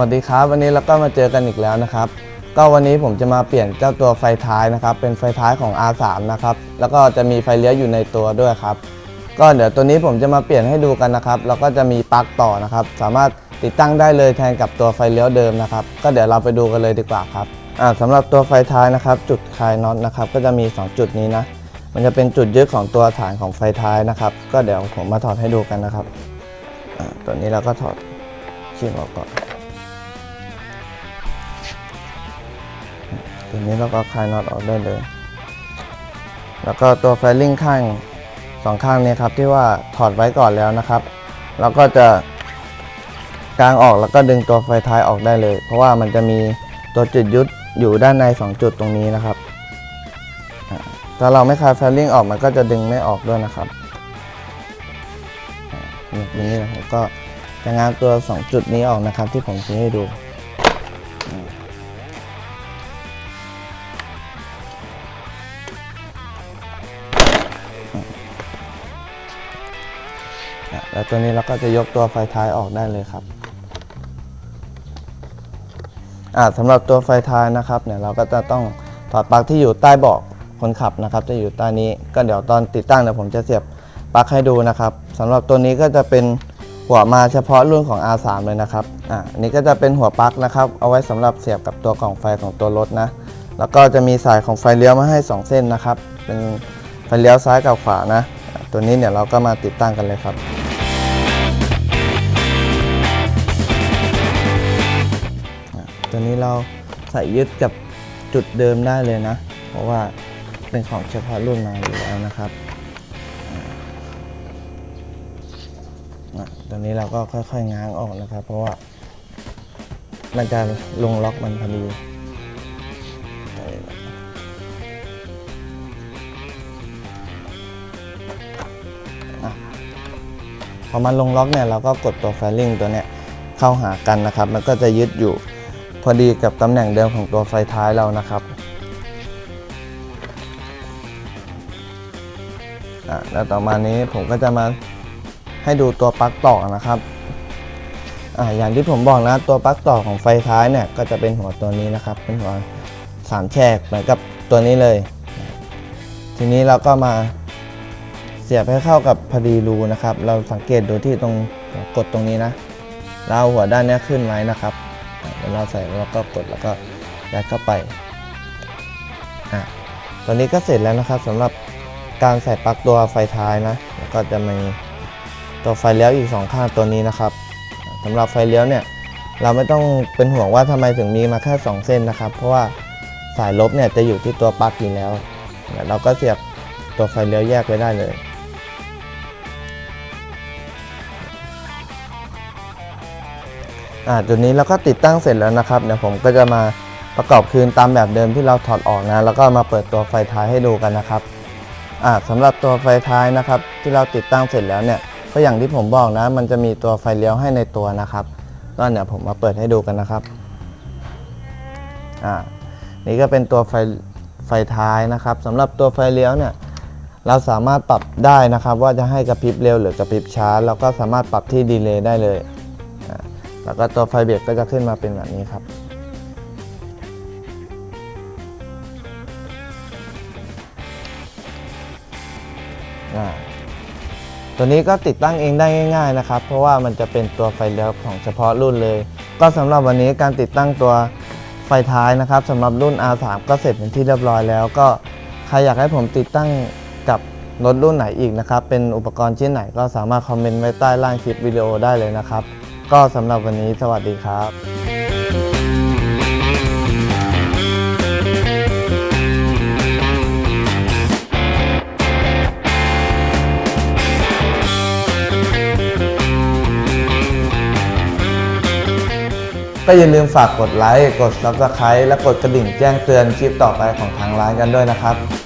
วัสดีครับ วันนี้เราก็มาเจอกันอีกแล้วนะครับ ก็วันนี้ผมจะมาเปลี่ยนเจ้าตัวไฟท้ายนะครับ เป็นไฟท้ายของ R3 นะครับ แล้วก็จะมีไฟเลี้ยวอยู่ในตัวด้วยครับ ก็เดี๋ยวตัวนี้ผมจะมาเปลี่ยนให้ดูกันนะครับ แล้วก็จะมีปลั๊กต่อนะครับ สามารถติดตั้งได้เลยแทนกับตัวไฟเลี้ยวเดิมนะครับ ก็เดี๋ยวเราไปดูกันเลยดีกว่าครับอ่าสำหรับตัวไฟท้ายนะครับ จุดคลายน็อตนะครับ ก็จะมี 2 จุดนี้นะ มันจะเป็นจุดยึดของตัวฐานของไฟท้ายนะครับ ก็เดี๋ยวผมมาถอดให้ดูกันนะครับอ่าตัวนี้เราก็ถอดชิ้นออกก่อน ตัวนี้เราก็คลายน็อตออกได้เลย แล้วก็ตัวไฟลิ่งข้างสองข้างนี้ครับที่ว่าถอดไว้ก่อนแล้วนะครับ เราก็จะกางออกแล้วก็ดึงตัวไฟท้ายออกได้เลย เพราะว่ามันจะมีตัวจุดยุดอยู่ด้านใน 2 จุดตรงนี้นะครับถ้าเราไม่คลายไฟลิ่งออกมันก็จะดึงไม่ออกด้วยนะครับอย่างนี้นะผมก็จะง้างตัว 2 จุดนี้ออกนะครับที่ผมชี้ให้ดู แล้วตัวนี้เราก็จะยกตัวไฟท้ายออกได้เลยครับอ่าสำหรับตัวไฟท้ายนะครับเนี่ยเราก็จะต้องถอดปลั๊กที่อยู่ใต้เบาะคนขับนะครับ จะอยู่ใต้นี้ก็เดี๋ยวตอนติดตั้งเดี๋ยวผมจะเสียบปลั๊กให้ดูนะครับสำหรับตัวนี้ก็จะเป็นหัวมาเฉพาะรุ่นของ R3 เลยนะครับอ่าอันนี้ก็จะเป็นหัวปลั๊กนะครับเอาไว้สำหรับเสียบกับตัวกล่องไฟของตัวรถนะ แล้วก็จะมีสายของไฟเลี้ยวมาให้ 2 เส้นนะครับ เป็นไฟเลี้ยวซ้ายกับขวานะ ตัวนี้เนี่ยเราก็มาติดตั้งกันเลยครับ ตัวนี้เราใส่ยึดกับจุดเดิมได้เลยนะ เพราะว่าเป็นของเฉพาะรุ่นมาอยู่แล้วนะครับอ่าอะตัวนี้เราก็ค่อยๆง้างออกนะครับ เพราะว่ามันจะลงล็อกมันพอดีพอมันลงล็อกเนี่ยเราก็กดตัวไฟลิ่งตัวเนี้ยเข้าหากันนะครับ มันก็จะยึดอยู่ อดีกับตำแหน่งเดิมของตัวไฟท้ายเรานะครับอะแล้วต่อมานี้ผมก็จะมาให้ดูตัวปลั๊กต่อนะครับอะอย่างที่ผมบอกนะตัวปลั๊กต่อของไฟท้ายเนี่ยก็จะเป็นหัวตัวนี้นะครับ เป็นหัวสามแฉกเหมือนกับตัวนี้เลย ทีนี้เราก็มาเสียบให้เข้ากับพอดีรูนะครับ เราสังเกตดูที่ตรงกดตรงนี้นะ เราหัวด้านเนี้ยขึ้นไว้นะครับ เดี๋ยวเราใส่แล้วก็กดแล้วก็ยัดเข้าไปอะตอนนี้ก็เสร็จแล้วนะครับสำหรับการใส่ปลั๊กตัวไฟท้ายนะแล้วก็จะมีตัวไฟเลี้ยวอีกสองข้างตัวนี้นะครับสำหรับไฟเลี้ยวเนี่ยเราไม่ต้องเป็นห่วงว่าทำไมถึงมีมาแค่ 2 เส้นนะครับ เพราะว่าสายลบเนี่ยจะอยู่ที่ตัวปลั๊กอยู่แล้วเดี๋ยวเราก็เสียบตัวไฟเลี้ยวแยกไว้ได้เลย อ่าจุดนี้เราก็ติดตั้งเสร็จแล้วนะครับเดี๋ยวผมก็จะมาประกอบคืนตามแบบเดิมที่เราถอดออกนะ แล้วก็มาเปิดตัวไฟท้ายให้ดูกันนะครับอ่าสำหรับตัวไฟท้ายนะครับ ที่เราติดตั้งเสร็จแล้วเนี่ยก็อย่างที่ผมบอกนะ มันจะมีตัวไฟเลี้ยวให้ในตัวนะครับก็เดี๋ยผมมาเปิดให้ดูกันนะครับอ่านี่ก็เป็นตัวไฟไฟท้ายนะครับสำหรับตัวไฟเลี้ยวเนี่ยเราสามารถปรับได้นะครับ ว่าจะให้กระพริบเร็วหรือกระพริบช้า แล้วก็สามารถปรับที่ดีเลย์ได้เลย แล้วก็ตัวไฟเบรกก็จะขึ้นมาเป็นแบบนี้ครับ ตัวนี้ก็ติดตั้งเองได้ง่าย ๆนะครับ เพราะว่ามันจะเป็นตัวไฟเลี้ยวของเฉพาะรุ่นเลย ก็สำหรับวันนี้การติดตั้งตัวไฟท้ายนะครับสำหรับรุ่น R3 ก็เสร็จเป็นที่เรียบร้อยแล้ว ก็ใครอยากให้ผมติดตั้งกับรถรุ่นไหนอีกนะครับ เป็นอุปกรณ์ชิ้นไหนก็สามารถคอมเมนต์ไว้ใต้ล่างคลิปวิดีโอได้เลยนะครับ ก็สำหรับวันนี้สวัสดีครับก็อย่าลืมฝากกดไลค์ กด Subscribe และกดกระดิ่งแจ้งเตือนคลิปต่อไปของทางร้านกันด้วยนะครับ